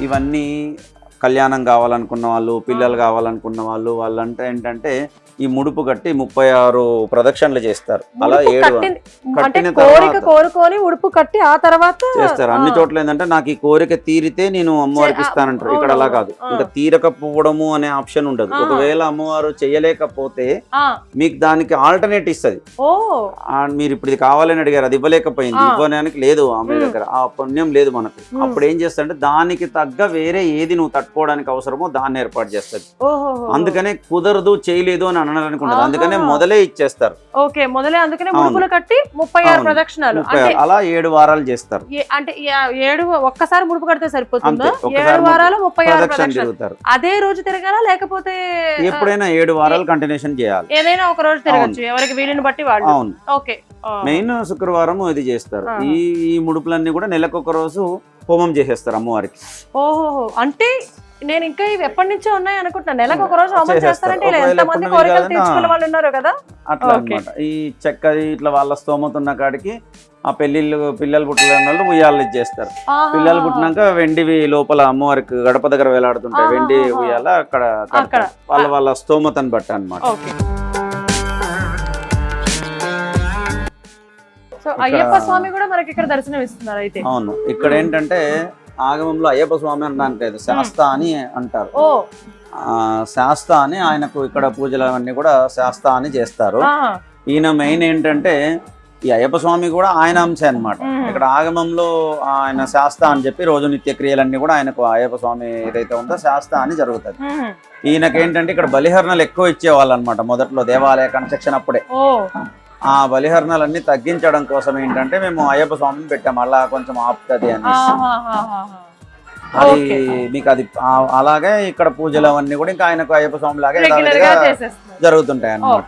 ఇవన్నీ కళ్యాణం కావాలనుకున్న వాళ్ళు పిల్లలు కావాలనుకున్న వాళ్ళు వాళ్ళంటే ఏంటంటే ఈ ముడుపు కట్టి ముప్పై ఆరు ప్రదక్షిణలు చేస్తారు. అలా ఏడు కట్టిన- కోరుకొని ఉడుపు కట్టి ఆ తర్వాత చేస్తారు. అన్ని చోట్ల ఏంటంటే నాకు ఈ కోరిక తీరితే నేను అమ్మవారికి ఇస్తానంటారు. ఇక్కడ అలా. కాదు. ఇంకా తీరకపోవడము అనే ఆప్షన్ ఉండదు. ఒకవేళ అమ్మవారు చేయలేకపోతే మీకు దానికి ఆల్టర్నేట్ ఇస్తుంది. మీరు ఇప్పుడు ఇది కావాలని అడిగారు అది ఇవ్వలేకపోయింది. ఇవ్వడానికి లేదు ఆమె. దగ్గర. ఆ పుణ్యం లేదు మనకు. అప్పుడు ఏం చేస్తాడంటే దానికి తగ్గ వేరే ఏది నువ్వు తట్టుకోవడానికి అవసరమో దాన్ని ఏర్పాటు చేస్తుంది. ఓహో అందుకనే కుదరదు చేయలేదు అని అనడానికి ఉండదు. అందుకనే మొదలే ఇచ్చేస్తారు. ఓకే మొదలే అందుకనే. ముడుపులు కట్టి ముప్పై ఆరు. ప్రదక్షిణాలు. అలా ఏడు వారాలు చేస్తారు. అంటే ఏడు ఒక్కసారి ముడుపు కడితే సరిపోతుందా? ఏడు వారాలు ముప్పై ఆరు ప్రదక్షిణ ప్రదక్షిణాలు అదే రోజు తిరగాలా లేకపోతే ఎప్పుడైనా ఏడు వారాలు కంటిన్యూషన్ చేయాలి. ఏదైనా ఒక రోజు తిరగచ్చు. ఎవరికి వీలుని బట్టి వాళ్ళు. అవును. ఓకే. మెయిన్ శుక్రవారం ఇది చేస్తారు. ఈ ఈ ముడుపులన్నీ కూడా నెలకొక రోజు హోమం చేసేస్తారు అమ్మవారికి. ఓహో అంటే నేను ఇంకా ఇవి ఎప్పటి నుంచో ఉన్నాయి అనుకుంటున్నా నెలకు ఒక రోజు హోమం. చేస్తారంటే ఎంతమంది కోరికలు తీర్చుకున్న వాళ్ళు ఉన్నారు కదా? అట్లా ఈ చెక్క ఇట్లా వాళ్ళ స్తోమత ఉన్న కాడికి ఆ పెళ్ళిళ్ళు పిల్లలు పుట్టిన వాళ్ళు ఉయ్యాలు ఇచ్చేస్తారు. పిల్లలు పుట్టినాక వెండివి లోపల అమ్మవారికి గడప దగ్గర వేలాడుతుంటాయి. వెండి ఉయ్యాల అక్కడ. వాళ్ళ వాళ్ళ స్తోమతను బట్టి అన్నమాట. అయ్యప్ప స్వామి కూడా మనకి ఇక్కడ దర్శనం ఇస్తున్నారు అయితే. అవును. ఇక్కడ ఏంటంటే ఆగమంలో అయ్యప్ప స్వామి అనడానికి లేదు శాస్త అని అంటారు. శాస్త అని ఆయనకు ఇక్కడ పూజలు అవన్నీ కూడా శాస్త అని చేస్తారు. ఈయన మెయిన్ ఏంటంటే ఈ అయ్యప్ప స్వామి కూడా ఆయన అంశే అన్నమాట. మ్మ్. ఇక్కడ ఆగమంలో ఆయన శాస్త అని చెప్పి రోజు నిత్య క్రియలన్నీ కూడా ఆయనకు అయ్యప్ప స్వామి ఏదైతే ఉందో శాస్త అని జరుగుతుంది. మ్మ్. ఈయనకి ఏంటంటే ఇక్కడ బలిహరణలు ఎక్కువ ఇచ్చేవాళ్ళు అనమాట మొదట్లో దేవాలయ కన్స్ట్రక్షన్ అప్పుడే. ఆ బలిహరణలన్నీ తగ్గించడం కోసం ఏంటంటే మేము అయ్యప్ప స్వామిని పెట్టాం. అలా కొంచెం ఆపుతుంది అని. అది. మీకు అది అలాగే ఇక్కడ పూజలు అవన్నీ కూడా ఇంకా ఆయనకు అయ్యప్ప స్వామి లాగే జరుగుతుంటాయి అన్నమాట